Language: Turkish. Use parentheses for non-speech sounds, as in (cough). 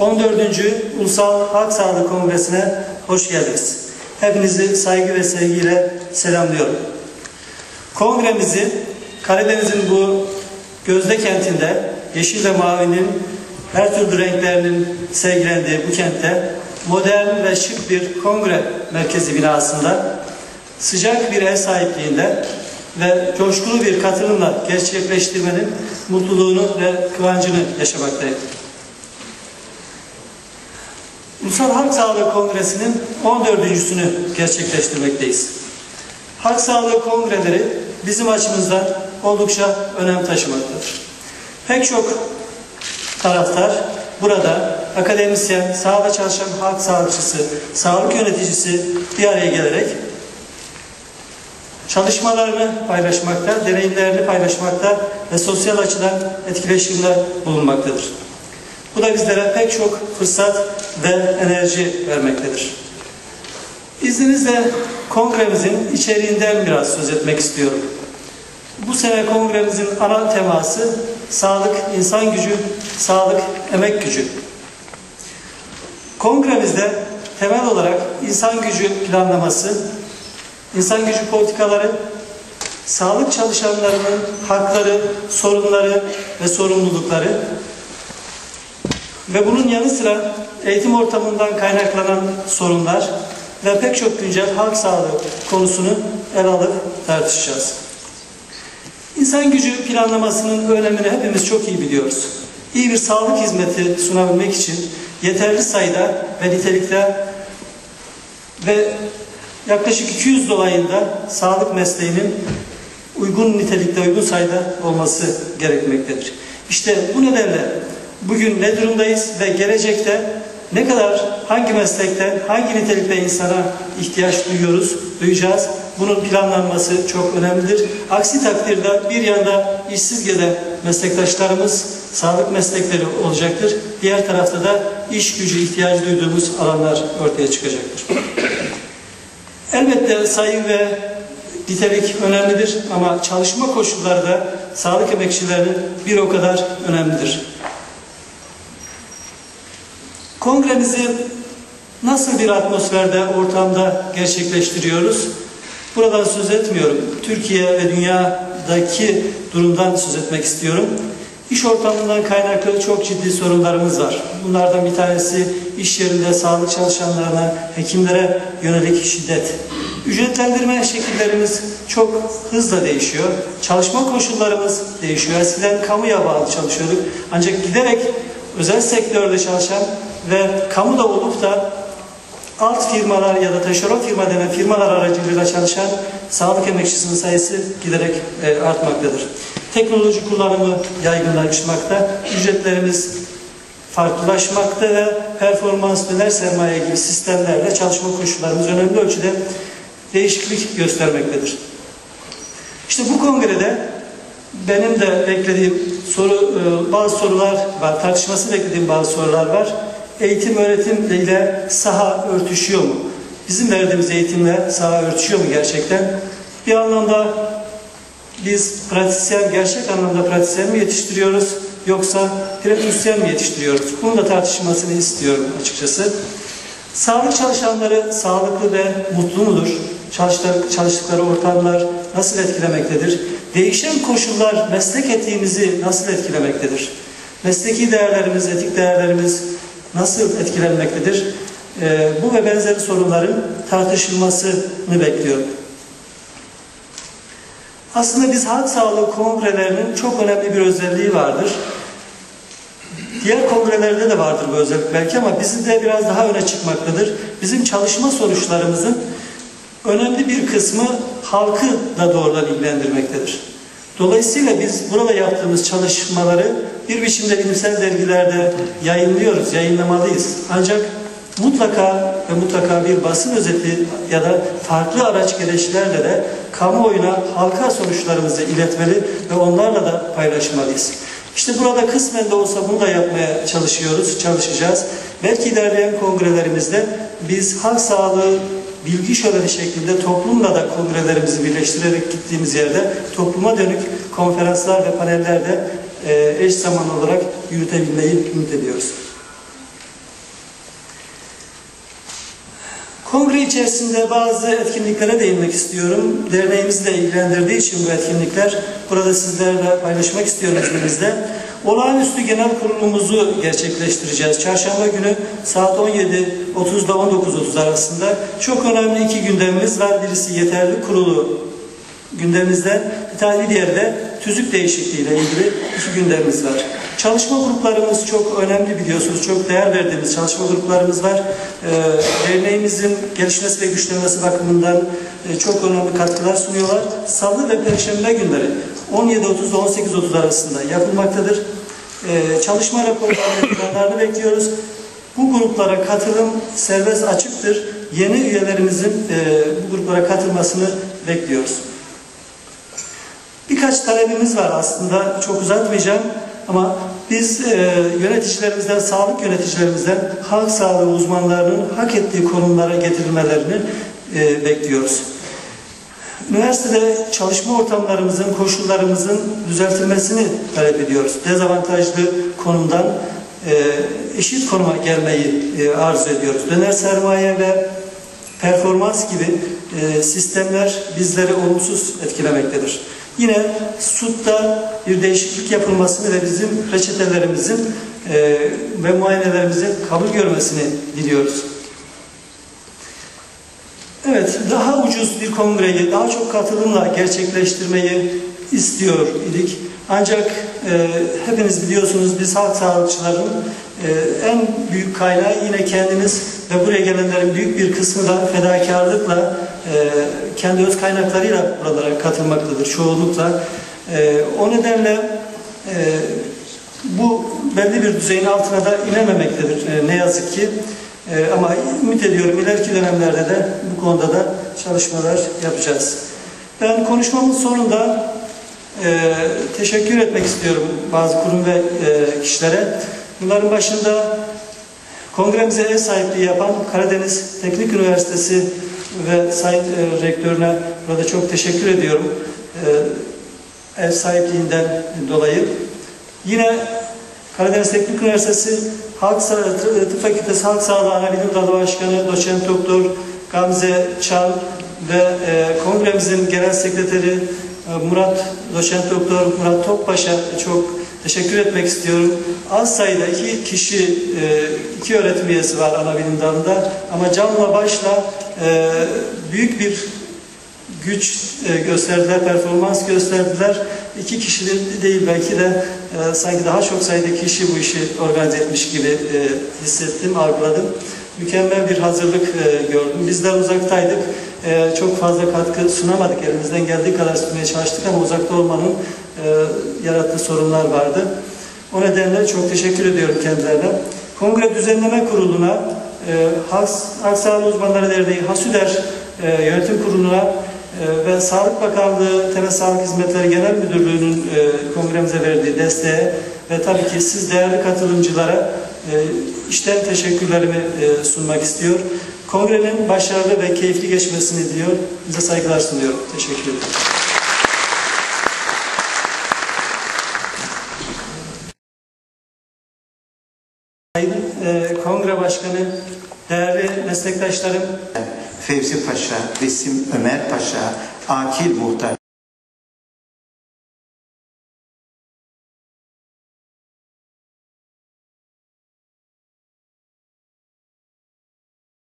14. Ulusal Halk Sağlığı Kongresi'ne hoş geldiniz. Hepinizi saygı ve sevgiyle selamlıyorum. Kongremizi Karadeniz'in bu gözde kentinde yeşil ve mavinin her türlü renklerinin sergilendiği bu kentte modern ve şık bir kongre merkezi binasında sıcak bir ev sahipliğinde ve coşkulu bir katılımla gerçekleştirmenin mutluluğunu ve kıvancını yaşamaktayım. Ulusal Halk Sağlığı Kongresi'nin 14.sünü gerçekleştirmekteyiz. Halk Sağlığı Kongreleri bizim açımızdan oldukça önem taşımaktadır. Pek çok taraftar burada akademisyen, sahada çalışan halk sağlıkçısı, sağlık yöneticisi bir araya gelerek çalışmalarını paylaşmakta, deneyimlerini paylaşmakta ve sosyal açıdan etkileşimde bulunmaktadır. Bu da bizlere pek çok fırsat ve enerji vermektedir. İzninizle kongremizin içeriğinden biraz söz etmek istiyorum. Bu sene kongremizin ana teması sağlık, insan gücü, sağlık, emek gücü. Kongremizde temel olarak insan gücü planlaması, insan gücü politikaları, sağlık çalışanlarının hakları, sorunları ve sorumlulukları ve bunun yanı sıra eğitim ortamından kaynaklanan sorunlar ve pek çok güncel halk sağlığı konusunu ele alıp tartışacağız. İnsan gücü planlamasının önemini hepimiz çok iyi biliyoruz. İyi bir sağlık hizmeti sunabilmek için yeterli sayıda ve nitelikte ve yaklaşık 200 dolayında sağlık mesleğinin uygun nitelikte, uygun sayıda olması gerekmektedir. İşte bu nedenle bugün ne durumdayız ve gelecekte ne kadar hangi meslekte, hangi nitelikte insana ihtiyaç duyuyoruz, duyacağız. Bunun planlanması çok önemlidir. Aksi takdirde bir yanda işsiz gezen meslektaşlarımız sağlık meslekleri olacaktır. Diğer tarafta da iş gücü ihtiyacı duyduğumuz alanlar ortaya çıkacaktır. Elbette sayı ve nitelik önemlidir ama çalışma koşulları da sağlık emekçilerinin bir o kadar önemlidir. Kongremizi nasıl bir atmosferde, ortamda gerçekleştiriyoruz? Buradan söz etmiyorum. Türkiye ve dünyadaki durumdan söz etmek istiyorum. İş ortamından kaynaklı çok ciddi sorunlarımız var. Bunlardan bir tanesi iş yerinde sağlık çalışanlarına, hekimlere yönelik şiddet. Ücretlendirme şekillerimiz çok hızla değişiyor. Çalışma koşullarımız değişiyor. Eskiden kamuya bağlı çalışıyorduk. Ancak giderek özel sektörde çalışan ve kamuda olup da alt firmalar ya da taşeron firma denen firmalar aracılığıyla çalışan sağlık emekçisinin sayısı giderek e, artmaktadır. Teknoloji kullanımı yaygınlaşmakta, ücretlerimiz farklılaşmakta ve performans döner sermaye gibi sistemlerle çalışma koşullarımız önemli ölçüde değişiklik göstermektedir. İşte bu kongrede benim de beklediğim soru, bazı sorular var, tartışması beklediğim bazı sorular var eğitim öğretim ile saha örtüşüyor mu? Bizim verdiğimiz eğitimle saha örtüşüyor mu gerçekten? Bir anlamda biz pratisyen, gerçek anlamda pratisyen mi yetiştiriyoruz yoksa pratisyen mi yetiştiriyoruz? Bunu da tartışmasını istiyorum açıkçası. Sağlık çalışanları sağlıklı ve mutlu mudur? Çalıştıkları, çalıştıkları ortamlar nasıl etkilemektedir? Değişen koşullar meslek etiğimizi nasıl etkilemektedir? Mesleki değerlerimiz, etik değerlerimiz nasıl etkilenmektedir? E, bu ve benzeri sorunların tartışılmasını bekliyorum. Aslında biz halk sağlığı kongrelerinin çok önemli bir özelliği vardır. Diğer kongrelerde de vardır bu özellik belki ama bizim de biraz daha öne çıkmaktadır. Bizim çalışma sonuçlarımızın önemli bir kısmı halkı da doğrudan ilgilendirmektedir. Dolayısıyla biz burada yaptığımız çalışmaları bir biçimde bilimsel dergilerde yayınlıyoruz, yayınlamalıyız. Ancak mutlaka ve mutlaka bir basın özeti ya da farklı araç gereçlerle de kamuoyuna halka sonuçlarımızı iletmeli ve onlarla da paylaşmalıyız. İşte burada kısmen de olsa bunu da yapmaya çalışıyoruz, çalışacağız. Belki ilerleyen kongrelerimizde biz halk sağlığı bilgi şöleni şeklinde toplumla da kongrelerimizi birleştirerek gittiğimiz yerde topluma dönük konferanslar ve paneller de e, eş zamanlı olarak yürütebilmeyi ümit ediyoruz. Kongre içerisinde bazı etkinliklere değinmek istiyorum. Derneğimizi de ilgilendirdiği için bu etkinlikler burada sizlerle paylaşmak istiyorum izninizle. Olağanüstü genel kurulumuzu gerçekleştireceğiz. Çarşamba günü saat 17.30'da 19.30 arasında çok önemli iki gündemimiz var. Birisi yeterli kurulu gündemimizde, bir tane diğeri de tüzük değişikliği ile ilgili iki gündemimiz var. Çalışma gruplarımız çok önemli biliyorsunuz. Çok değer verdiğimiz çalışma gruplarımız var. Ee, derneğimizin gelişmesi ve güçlenmesi bakımından e, çok önemli katkılar sunuyorlar. Salı ve Perşembe günleri 17.30 ile 18.30 arasında yapılmaktadır. Ee, çalışma raporlarını, (laughs) planlarını bekliyoruz. Bu gruplara katılım serbest açıktır. Yeni üyelerimizin e, bu gruplara katılmasını bekliyoruz. Birkaç talebimiz var aslında çok uzatmayacağım ama biz e, yöneticilerimizden, sağlık yöneticilerimizden halk sağlığı uzmanlarının hak ettiği konumlara getirilmelerini e, bekliyoruz. Üniversitede çalışma ortamlarımızın, koşullarımızın düzeltilmesini talep ediyoruz. Dezavantajlı konumdan e, eşit konuma gelmeyi e, arzu ediyoruz. Döner sermaye ve performans gibi e, sistemler bizleri olumsuz etkilemektedir. Yine SUT'ta bir değişiklik yapılmasını ve bizim reçetelerimizin e, ve muayenelerimizin kabul görmesini diliyoruz. Evet, daha ucuz bir kongreyi, daha çok katılımla gerçekleştirmeyi istiyor idik. Ancak e, hepiniz biliyorsunuz biz halk sağlıkçıların e, en büyük kaynağı yine kendiniz ve buraya gelenlerin büyük bir kısmı da fedakarlıkla e, kendi öz kaynaklarıyla buralara katılmaktadır çoğunlukla. E, o nedenle e, bu belli bir düzeyin altına da inememektedir e, ne yazık ki. E, ama ümit ediyorum ileriki dönemlerde de bu konuda da çalışmalar yapacağız. Ben konuşmamın sonunda e, teşekkür etmek istiyorum bazı kurum ve e, kişilere. Bunların başında kongremize ev sahipliği yapan Karadeniz Teknik Üniversitesi ve Sayın e, Rektörüne burada çok teşekkür ediyorum. E, ev sahipliğinden dolayı. Yine Karadeniz Teknik Üniversitesi Halk Tıp Fakültesi Halk Sağlığı Anabilim Dalı Başkanı Doçent Doktor Gamze Çal ve e, kongremizin genel sekreteri e, Murat Doçent Doktor Murat Topbaş'a çok teşekkür etmek istiyorum. Az sayıda iki kişi, e, iki öğretim üyesi var ana bilim dalında ama canla başla e, büyük bir güç e, gösterdiler, performans gösterdiler. İki kişi değil belki de e, sanki daha çok sayıda kişi bu işi organize etmiş gibi e, hissettim, algıladım. Mükemmel bir hazırlık e, gördüm. Bizler uzaktaydık. E, çok fazla katkı sunamadık. Elimizden geldiği kadar sunmaya çalıştık ama uzakta olmanın e, yarattığı sorunlar vardı. O nedenle çok teşekkür ediyorum kendilerine. Kongre Düzenleme Kurulu'na, e, Halk, Sağlığı Uzmanları Derneği, HASÜDER e, Yönetim Kurulu'na ve Sağlık Bakanlığı Temel Sağlık Hizmetleri Genel Müdürlüğü'nün e, kongremize verdiği desteğe ve tabii ki siz değerli katılımcılara e, işten teşekkürlerimi e, sunmak istiyor. Kongrenin başarılı ve keyifli geçmesini diliyor. Size saygılar sunuyorum. Teşekkür ederim. Sayın e, Kongre Başkanı, değerli meslektaşlarım, Fevzi Paşa, Resim Ömer Paşa, Akil Muhtar